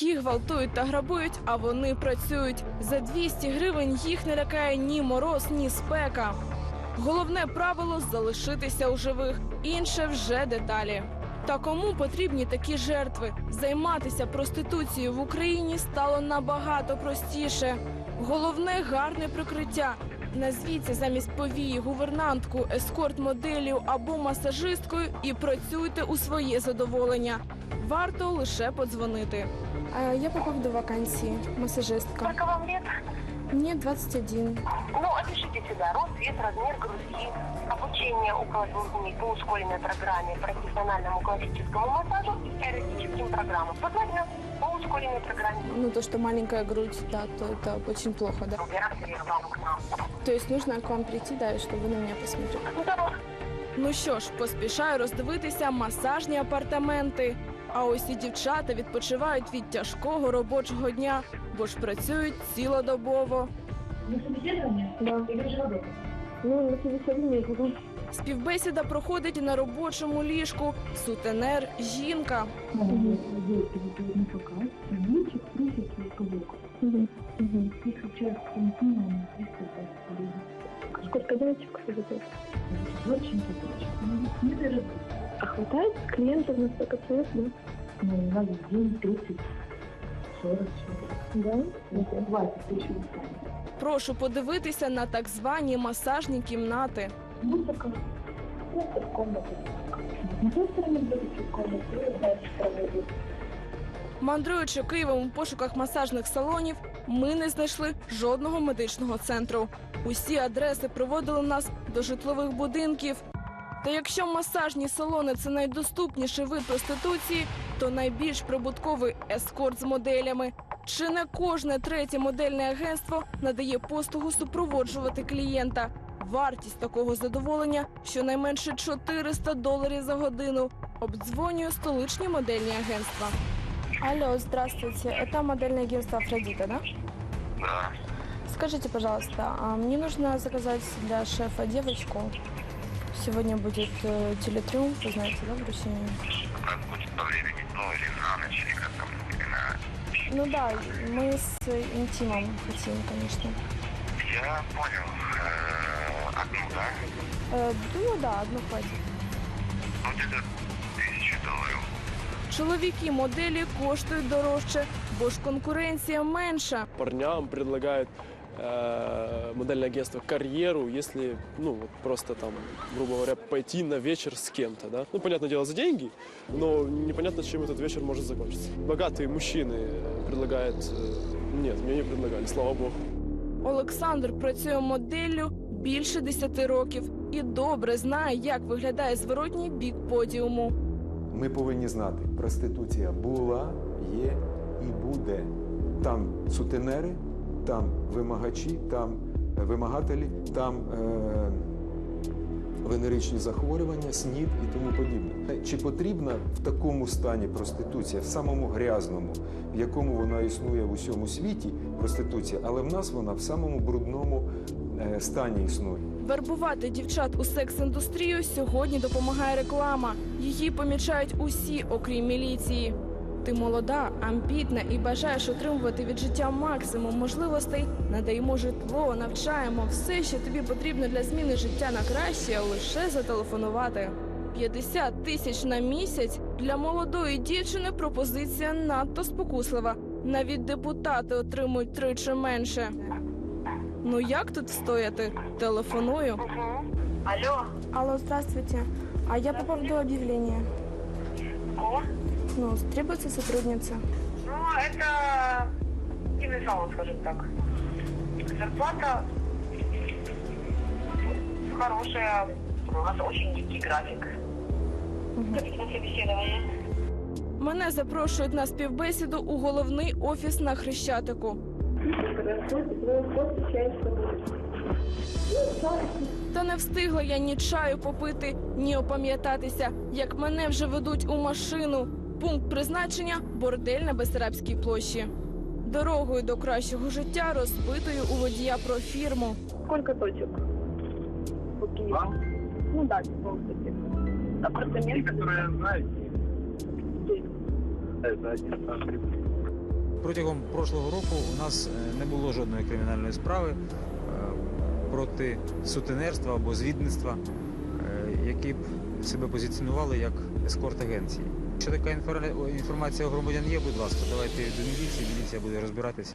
Їх гвалтують та грабують, а вони працюють. За 200 гривень їх не лякає ні мороз, ні спека. Головне правило залишитися у живих, інше вже деталі. Та кому потрібні такі жертви? Займатися проституцією в Україні стало набагато простіше. Головне гарне прикриття. Назвіться замість повії гувернантку, ескорт-моделлю або масажисткою і працюйте у своє задоволення. Варто лише подзвонити. Я по поводу вакансії, масажистка. Сколько вам лет? Мені 21. Ну, опишите сюда рост, вес, размер груди, обучение около двух дней по ускоренной программе, профессиональному классическому массажу и эротическим программам. Посмотрим по ускоренной программе. Ну, то, что маленькая грудь, да, то это очень плохо, да. Операции вам к нам. То есть нужно к вам прийти, да, и чтобы вы на меня посмотрели. Ну, здорово. Ну що ж, поспішаю роздивитися масажні апартаменти. А ось і дівчата відпочивають від тяжкого робочого дня, бо ж працюють цілодобово. Співбесіда проходить на робочому ліжку. Сутенер жінка. Сколько девочек работает? А хватает клиентов на столько человек, да? Ну, у нас в день 30, 40 человек. Да? 20 тысяч в день. Прошу подивитися на так звані масажні кімнати. Музыка. Просто в комнате. На той стороне будет комната, и на этой стороне будет. Мандруючи Києвом у пошуках масажних салонів, ми не знайшли жодного медичного центру. Усі адреси приводили нас до житлових будинків. та якщо масажні салони це найдоступніший вид проституції, то найбільш прибутковий ескорт з моделями. Чи не кожне третє модельне агентство надає послугу супроводжувати клієнта? Вартість такого задоволення щонайменше 400 доларів за годину. Обдзвонюю столичні модельні агентства. Алло, здравствуйте. Это модельное агентство Афродита, да? Да, Скажите, пожалуйста, а мне нужно заказать для шефа девочку. Сегодня будет э, телетриумф, вы знаете, да, в Руси? как будет по времени, ну или на ночь, или как там, или на... Ну да, мы с интимом хотим, конечно. Я понял. Э, одну, да? Э, думаю, да, одну хватит. Ну, где-то тысячу долларов. Чоловіки моделі коштують дорожче, бо ж конкуренція менша. парням предлагает э, модельное агентство карьеру, если, ну, вот просто там, грубо говоря, пойти на вечер с кем-то, да. Ну, понятное дело, за деньги, но непонятно, чем этот вечер может закончиться. Богатые мужчины э, предлагают... э, нет, мне не предлагали, слава богу. Олександр працює моделлю більше 10 років і добре знає, як виглядає зворотній бік подіуму. Ми повинні знати, проституція була, є і буде. Там сутенери, там вимагачі, там е, вимагателі, там е, венеричні захворювання, снід і тому подібне. Чи потрібна в такому стані проституція, в самому грязному, в якому вона існує в усьому світі, проституція, але в нас вона в самому брудному е, стані існує. Вербувати дівчат у секс-індустрію сьогодні допомагає реклама. Її помічають усі, окрім міліції. Ти молода, амбітна і бажаєш отримувати від життя максимум можливостей. Надаємо житло, навчаємо все, що тобі потрібно для зміни життя на краще, лише зателефонувати. 50 тисяч на місяць для молодої дівчини пропозиція надто спокуслива. Навіть депутати отримують тричі менше. Ну як тут стояти? Телефоную. Алло, Алло, здравствуйте. А я по поводу объявления. кого? Ну, требуется сотрудница. Ну, это салон, скажем так. Зарплата хорошая, у нас очень дикий график. Собеседование? Мене запрошують на співбесіду у головний офіс на Хрещатику. Та не встигла я ні чаю попити, ні опам'ятатися, як мене вже ведуть у машину. Пункт призначення бордель на Бесарабській площі. Дорогою до кращого життя розпитую у водія про фірму. Сколько точек? По Киеву? Ну да, типа вот таких. Апартаменты? которые знаете, Здесь. это один Протягом прошлого року у нас е, не було жодної кримінальної справи е, проти сутенерства або звідництва, е, які б себе позиціонували як ескорт-агенції. Якщо така інформація у громадян є, будь ласка, давайте до міліції, міліція буде розбиратися.